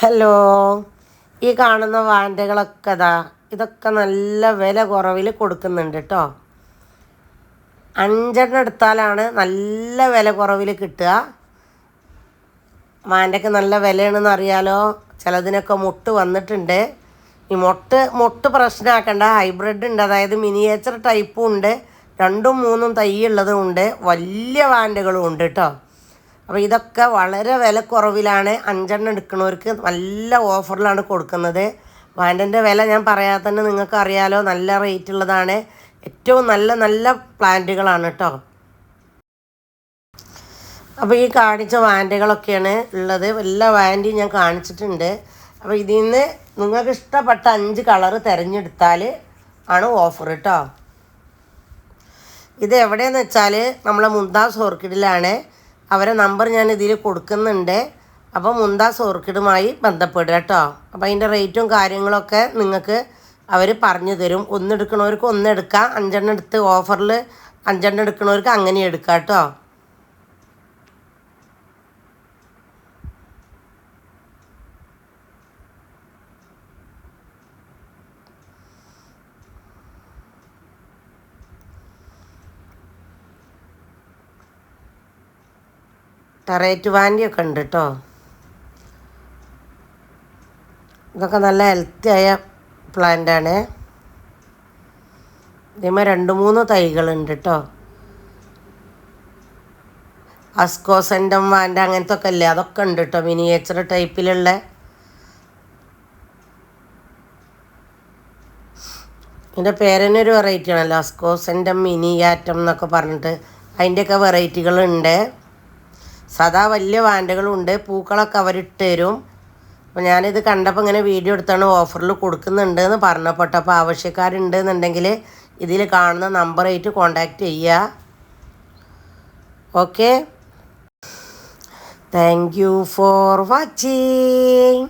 Hello. ഈ കാണുന്ന വാൻഡകളൊക്കെ ഇതാ ഇതൊക്കെ നല്ല വില കുറവിൽ കൊടുക്കുന്നുണ്ട് കേട്ടോ അഞ്ചെണ്ണം എടുത്താലാണ് നല്ല വില കുറവിൽ കിട്ടുക. വാൻഡയ്ക്ക് നല്ല വിലയാണെന്ന് അറിയാലോ. ചിലതിനൊക്കെ മുട്ട് വന്നിട്ടുണ്ട്. ഈ മുട്ട് മുട്ട് പ്രശ്നമാക്കേണ്ട. ഹൈബ്രിഡ് ഉണ്ട് അതായത് മിനിയേച്ചർ ടൈപ്പും ഉണ്ട്. രണ്ടും മൂന്നും തൈ ഉള്ളതും ഉണ്ട്. വലിയ വാൻഡുകളും ഉണ്ട് കേട്ടോ അപ്പോൾ ഇതൊക്കെ വളരെ വില കുറവിലാണ് അഞ്ചെണ്ണം എടുക്കുന്നവർക്ക് നല്ല ഓഫറിലാണ് കൊടുക്കുന്നത്. പ്ലാന്റിന്റെ വില ഞാൻ പറയാതെ തന്നെ നിങ്ങൾക്ക് അറിയാലോ നല്ല റേറ്റ് ഉള്ളതാണ്. ഏറ്റവും നല്ല നല്ല പ്ലാന്റുകളാണ് കേട്ടോ അപ്പോൾ ഈ കാണിച്ച വാൻഡുകളൊക്കെയാണ് ഉള്ളത്. എല്ലാ വാൻഡും ഞാൻ കാണിച്ചിട്ടുണ്ട്. അപ്പോൾ ഇതിൽ നിന്ന് നിങ്ങൾക്ക് ഇഷ്ടപ്പെട്ട അഞ്ച് കളറ് തിരഞ്ഞെടുത്താൽ ആണ് ഓഫർ കേട്ടോ ഇത് എവിടെയെന്ന് വെച്ചാൽ നമ്മളെ മുന്താസ് ഓർക്കിഡിലാണ്. അവരെ നമ്പർ ഞാൻ ഇതിൽ കൊടുക്കുന്നുണ്ട്. അപ്പോൾ മുന്താസ് ഓർക്കിഡുമായി ബന്ധപ്പെടുക കേട്ടോ. അപ്പോൾ അതിന്റെ റേറ്റും കാര്യങ്ങളൊക്കെ നിങ്ങൾക്ക് അവർ പറഞ്ഞു തരും. ഒന്നെടുക്കണവർക്ക് ഒന്നെടുക്കാം അഞ്ചെണ്ണം എടുത്ത് ഓഫറിൽ അഞ്ചെണ്ണം എടുക്കണവർക്ക് അങ്ങനെ എടുക്കാം കേട്ടോ. ടെറേറ്റ് വാന്റിയൊക്കെ ഉണ്ട് കേട്ടോ ഇതൊക്കെ നല്ല ഹെൽത്തി ആയ പ്ലാന്റാണ് ഇതേമാ രണ്ട് മൂന്ന് തൈകളുണ്ട് കേട്ടോ അസ്കോസെൻഡം വാന്റ അങ്ങനത്തെ ഒക്കെ അല്ലേ അതൊക്കെ ഉണ്ട് കേട്ടോ മിനിയേച്ചർ ടൈപ്പിലുള്ള ഇതിന്റെ പേരന്നെ ഒരു വെറൈറ്റി ആണല്ലോ അസ്കോസെൻഡം മിനിയാറ്റം എന്നൊക്കെ പറഞ്ഞിട്ട്. അതിന്റെയൊക്കെ വെറൈറ്റികളുണ്ട് സദാ വലിയ വാൻഡുകളുണ്ട്. പൂക്കളൊക്കെ അവരിട്ട് തരും. അപ്പോൾ ഞാനിത് കണ്ടപ്പോൾ ഇങ്ങനെ വീഡിയോ എടുത്താണ് ഓഫറിൽ കൊടുക്കുന്നുണ്ട് എന്ന് പറഞ്ഞപ്പെട്ടു അപ്പോൾ ആവശ്യക്കാരുണ്ട് എന്നുണ്ടെങ്കിൽ ഇതിൽ കാണുന്ന നമ്പറായിട്ട് കോണ്ടാക്ട് ചെയ്യുക okay thank you for watching